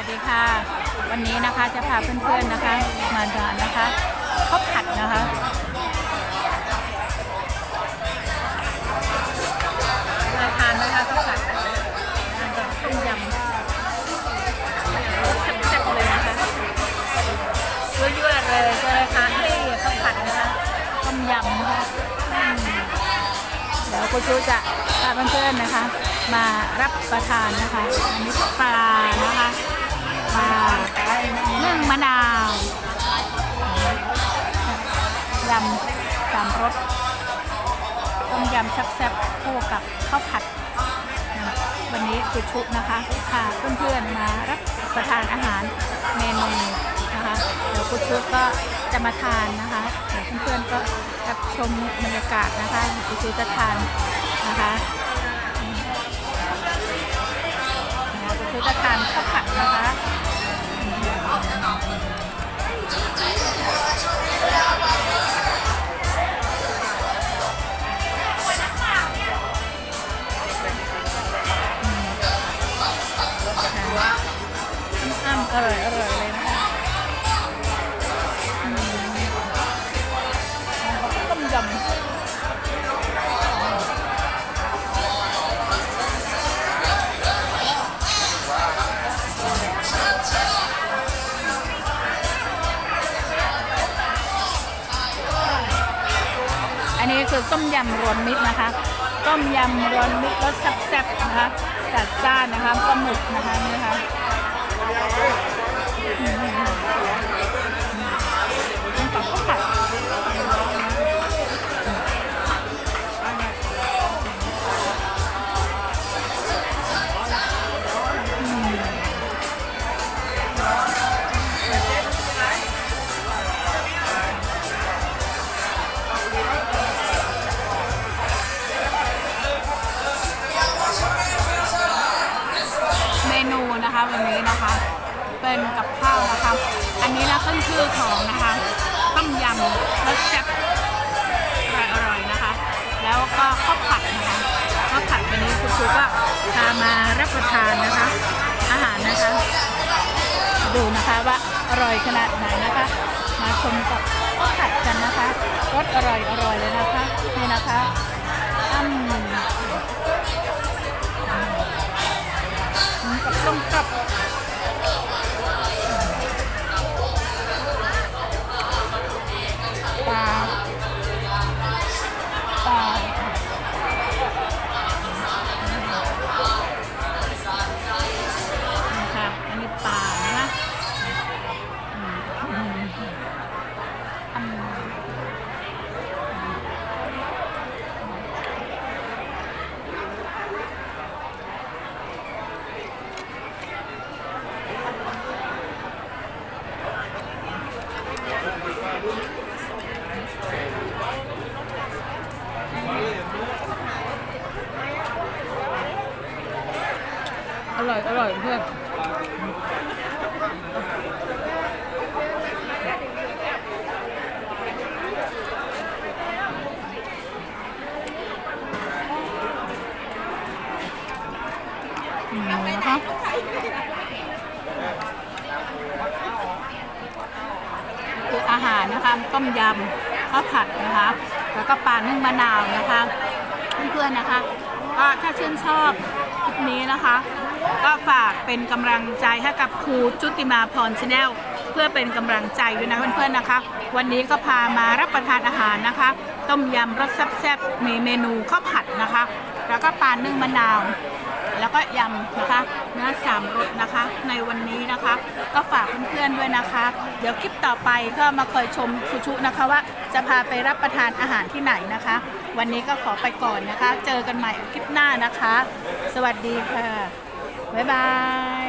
วัสดีค่ะ วันนี้นะคะจะพาเพื่อนๆนะคะ มาทานนะคะข้าวผัดนะคะเคยทานไหมคะข้าวผัดทานกับต้มยำแซ่บๆเลยนะคะเยั่วๆเลยจะทานให้ข้าวผัดนะคะต้มยำนะคะอืมเดี๋ยวคุณชูจะพาเพื่อนๆนะคะ มารับประทานนะคะอันนี้ปลานะคะ ปลานึ่งมะนาว ยำสามรส ต้มยำแซ่บๆคู่กับข้าวผัด วันนี้คุณชุนะคะพาเพื่อนๆมารับประทานอาหารเมนูนะคะ เดี๋ยวคุณชุก็จะมาทานนะคะเดี๋ยวเพื่อนๆก็รับชมบรรยากาศนะคะคุณชุจะทานนะคะคือจะทานข้าวผัดนะคะ อร่อยอร่อยเลยนะคะต้มยำอันนี้คือต้มยำรวมมิตรนะคะ ต้มยำรวมมิตรรสแซ่บๆนะคะจัดจ้านนะคะปลาหมึกนะคะนี่นะคะ Yeah, yeah, yeah. นูนะคะวันนี้นะคะ เป็นกับข้าวนะคะ อันนี้นะขึ้นชื่อของนะคะต้มยำรสแซ่บอร่อยๆนะคะ แล้วก็ข้าวผัดนะคะข้าวผัดวันนี้คุณครูก็พามารับประทานนะคะ อาหารนะคะ ดูนะคะว่าอร่อยขนาดไหนนะคะ มาชมกับข้าวผัดกันนะคะรสอร่อยอร่อยเลยนะคะนี่นะคะอืม ร่อยอร่อยเพื่อนอืมนะคะคืออาหารนะคะต้มยำข้าวผัดนะคะ แล้วก็ปลานึ่งมะนาวนะคะ เพื่อนๆนะคะ ก็ถ้าชื่นชอบคลิปนี้นะคะ ก็ฝากเป็นกำลังใจให้กับครูจุติมาพรชาแนลเพื่อเป็นกำลังใจด้วยนะเพื่อนๆนะคะ วันนี้ก็พามารับประทานอาหารนะคะ ต้มยำรสแซ่บๆมีเมนูข้าวผัดนะคะ แล้วก็ปลานึ่งมะนาว แล้วก็ยำนะคะเนื้อสามรสนะคะ ในวันนี้นะคะ ก็ฝากเพื่อนๆด้วยนะคะ เดี๋ยวคลิปต่อไปก็มาคอยชมครูชุนะคะว่า จะพาไปรับประทานอาหารที่ไหนนะคะ วันนี้ก็ขอไปก่อนนะคะ เจอกันใหม่คลิปหน้านะคะ สวัสดีค่ะ บ๊ายบาย